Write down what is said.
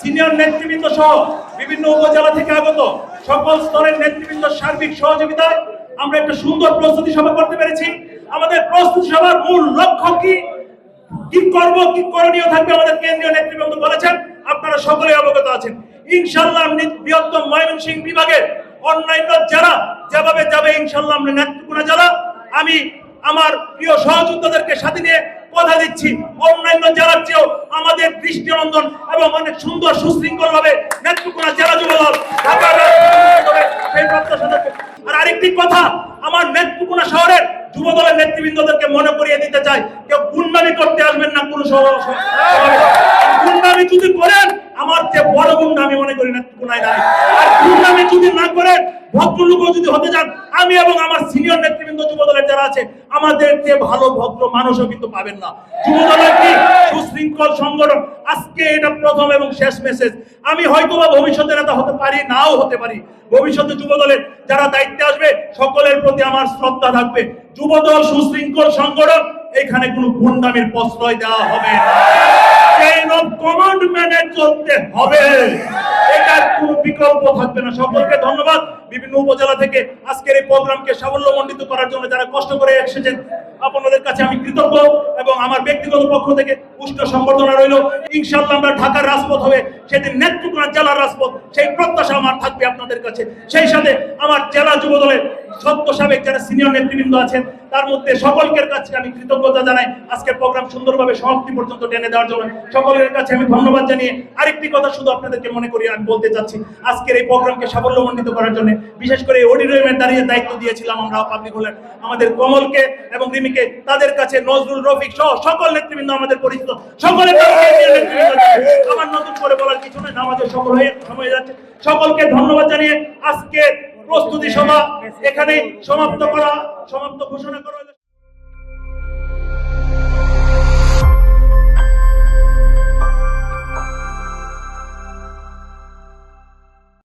Senior নেতৃবৃন্দ সহ বিভিন্ন উপজেলা থেকে আগত সকল স্তরের নেতৃবৃন্দ সার্বিক সহযোগিতায় আমরা একটা সুন্দর প্রস্তুতি সভা করতে পেরেছি। আমাদের প্রস্তুতি সভার মূল লক্ষ্য কি? কি করব, কি করণীয় থাকবে আমাদের কেন্দ্রীয় নেতৃবৃন্দ বলেছেন। আপনারা সকলে অবগত আছেন। ইনশাল্লাহ বৃহত্তম ময়মনসিংহ বিভাগের অন্যান্য যারা যেভাবে যাবে ইনশাল্লাহ আমরা যারা আমি আমার প্রিয় সহযোদ্ধাদেরকে সাথে নিয়ে কথা দিচ্ছি। অন্যান্য জেলার চেয়েও আমাদের দৃষ্টিনন্দন এবং অনেক সুন্দর সুশৃঙ্খল ভাবে নেতৃত্বগুণা জেলা যুবদল। আর আরেকটি কথা, আমার নেতৃত্বগুণা শহরের যুব দলের নেতৃবৃন্দদেরকে মনে করিয়ে দিতে চাই, কেউ গুন্ডামি করতে আসবেন না কোনো সভা- গুন্ডামি যদি করেন, আমার চেয়ে বড় গুন্ডা আমি মনে করি নেতৃত্বগুণায় নাই আর গুন্ডামি যদি না করেন ভদ্রলোকও যদি হতে চান, আমি এবং আমার সিনিয়র নেতৃবৃন্দ যুব দলের যারা আছে, আমাদের চেয়ে ভালো ভদ্র মানুষও কিন্তু পাবেন না। যুব দলের কি সুশৃঙ্খল সংগঠন? আজকে এটা প্রথম এবং শেষ মেসেজ আমি হয়তোবা ভবিষ্যতে নেতা হতে পারি, নাও হতে পারি। ভবিষ্যতে যুব দলের যারা দায়িত্বে আসবে, সকলের প্রতি আমার শ্রদ্ধা থাকবে। যুব দল সুশৃঙ্খল সংগঠন, এখানে কোনো গুন্ডামির প্রশ্রয় দেওয়া হবে না। চেইন কমান্ড মেনে চলতে হবে। বিকল্প থাকবে না। সকলকে ধন্যবাদ। বিভিন্ন উপজেলা থেকে আজকের এই প্রোগ্রামকে সাফল্যমণ্ডিত করার জন্য যারা কষ্ট করে এসেছেন, আপনাদের কাছে আমি কৃতজ্ঞ। এবং আমার ব্যক্তিগত পক্ষ থেকে উষ্ণ সম্বর্ধনা রইল। ইনশাল্লাহ আমরা ঢাকার রাজপথ হবে, সেদিন নেতৃত্ব জেলার রাজপথ, সেই প্রত্যাশা আমার থাকবে আপনাদের কাছে। সেই সাথে আমার জেলা যুব দলের সত্য সাবেক যারা সিনিয়র নেতৃবৃন্দ আছেন, তার মধ্যে সকলকের কাছে আমি কৃতজ্ঞতা জানাই। আজকের প্রোগ্রাম সুন্দরভাবে সমাপ্তি পর্যন্ত টেনে দেওয়ার জন্য সকলের কাছে আমি ধন্যবাদ জানিয়ে আরেকটি কথা শুধু আপনাদেরকে মনে করি আমি বলতে চাচ্ছি। আজকের এই প্রোগ্রামকে সাফল্যমণ্ডিত করার জন্য বিশেষ করে অডিটোরিয়ামে দাঁড়িয়ে দায়িত্ব দিয়েছিলাম আমরা পাবলিক হলের। আমাদের কমলকে এবং রিমিকে তাদের কাছে নজরুল রফিক সহ সকল নেতৃবৃন্দ আমাদের পরিচিত আছে। আমার নতুন করে বলার কিছু নয় আমাদের সকল হয়ে সময় যাচ্ছে সকলকে ধন্যবাদ জানিয়ে আজকে প্রস্তুতি সভা এখানে সমাপ্ত করা, সমাপ্ত ঘোষণা করা।